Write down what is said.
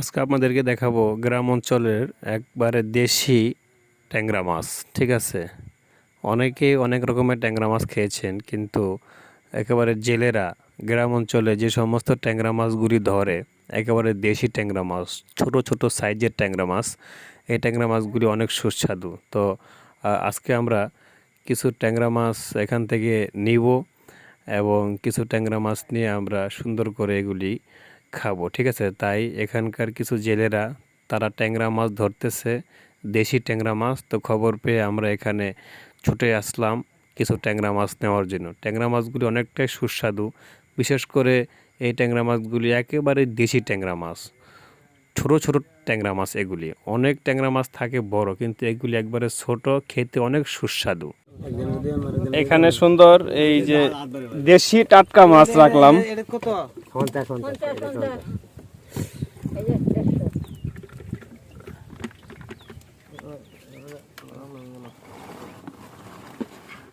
আজকে আপনাদেরকে দেখাবো গ্রাম অঞ্চলের একবারে দেশি ট্যাংরা মাছ, ঠিক আছে? অনেকেই অনেক রকমের ট্যাংরা মাছ খেয়েছেন, কিন্তু একেবারে জেলেরা গ্রাম অঞ্চলে যে সমস্ত ট্যাংরা মাছগুলি ধরে, একেবারে দেশি ট্যাংরা মাছ, ছোট ছোট সাইজের ট্যাংরা মাছ, এই ট্যাংরা মাছগুলি অনেক সুস্বাদু। তো আজকে আমরা কিছু ট্যাংরা মাছ এখান থেকে নিব এবং কিছু ট্যাংরা মাছ নিয়ে আমরা সুন্দর করে এগুলি খাব, ঠিক আছে? তাই এখানকার কিছু জেলেরা, তারা ট্যাংরা মাছ ধরতেছে, দেশি ট্যাংরা মাছ। তো খবর পেয়ে আমরা এখানে ছুটে আসলাম কিছু ট্যাংরা মাছ নেওয়ার জন্য। ট্যাংরা মাছগুলি অনেকটাই সুস্বাদু। বিশেষ করে এই ট্যাংরা মাছগুলি একেবারে দেশি ট্যাংরা মাছ। ছোট ছোট ট্যাংরা মাছ এগুলি। অনেক ট্যাংরা মাছ থাকে বড়, কিন্তু এগুলি একবারে ছোট, খেতে অনেক সুস্বাদু। এখানে সুন্দর এই যে দেশি টাটকা মাছ রাখলাম।